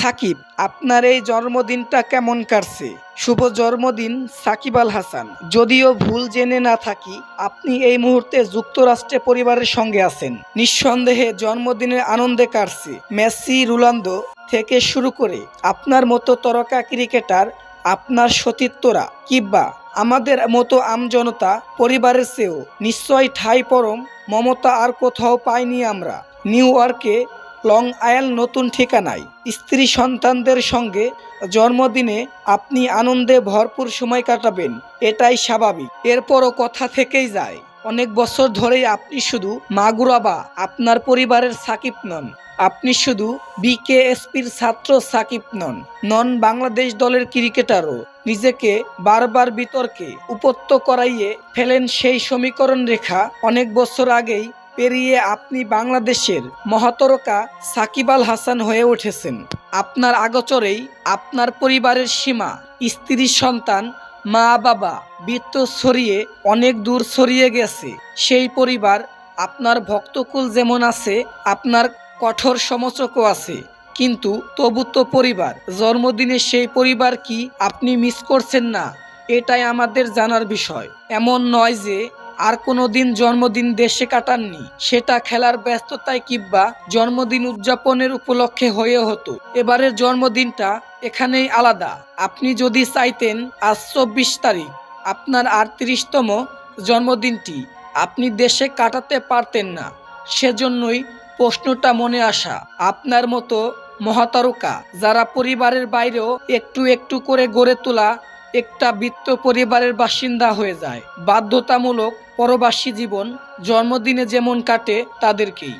সাকিব, আপনার এই জন্মদিনটা কেমন কাটছে? শুভ জন্মদিন, সাকিব আল হাসান। যদিও ভুল জেনে না থাকি, আপনি এই মুহূর্তে যুক্তরাষ্ট্রে পরিবারের সঙ্গে আছেন। নিঃসন্দেহে জন্মদিনের আনন্দে কাটছে। মেসি রুলান্দো থেকে শুরু করে আপনার মতো তরকা ক্রিকেটার, আপনার সতীর্থরা, কিংবা আমাদের মতো আমজনতা পরিবারের চেয়েও নিশ্চয় ঠাই পরম, মমতা আর কোথাও পাইনি আমরা। নিউ ইয়র্কে লং আয়াল নতুন ঠিকানায়। স্ত্রী সন্তানদের সঙ্গে জন্মদিনে আপনি আনন্দে ভরপুর সময় কাটাবেন, এটাই স্বাভাবিক। এরপরও কথা থেকেই যায়, অনেক বছর ধরেই আপনি শুধু মাগুরাবা আপনার পরিবারের সাকিব নন। আপনি শুধু বিকেএসপির ছাত্র সাকিব নন নন বাংলাদেশ দলের ক্রিকেটারও। নিজেকে বারবার বিতর্কে উপত্য করাইয়ে ফেলেন সেই সমীকরণ রেখা অনেক বছর আগেই পেরিয়ে আপনি বাংলাদেশের মহাতরকা সাকিব আল হাসান হয়ে উঠেছেন। আপনার আগচরেই আপনার পরিবারের সীমা, স্ত্রী সন্তান, মা বাবা, বৃত্ত ছড়িয়ে অনেক দূর ছড়িয়ে গেছে। সেই পরিবার, আপনার ভক্তকুল যেমন আছে, আপনার কঠোর সমালোচকও আছে। কিন্তু তবু তো পরিবার, জন্মদিনে সেই পরিবার কি আপনি মিস করছেন না? এটাই আমাদের জানার বিষয়। এমন নয় যে আর কোনো দিন জন্মদিন দেশে কাটাননি। সেটা খেলার ব্যস্ততায় কিংবা জন্মদিন উদযাপনের উপলক্ষে হয়ে হতো। এবারের জন্মদিনটা এখানেই আলাদা। আপনি যদি চাইতেন, আজ চব্বিশ তারিখ, আপনার আটত্রিশতম জন্মদিনটি। আপনি দেশে কাটাতে পারতেন না। সেজন্যই প্রশ্নটা মনে আসা। আপনার মতো মহাতারকা, যারা পরিবারের বাইরেও একটু একটু করে গড়ে তোলা একটা বৃত্ত পরিবারের বাসিন্দা হয়ে যায়। বাধ্যতামূলক পরবাসী জীবন, জন্মদিনে যেমন কাটে তাদেরকেই।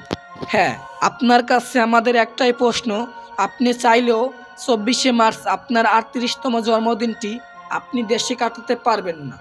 হ্যাঁ আপনার কাছে আমাদের একটাই প্রশ্ন, আপনি চাইলেও চব্বিশে মার্চ আপনার আটত্রিশতম জন্মদিনটি আপনি দেশে কাটাতে পারবেন না।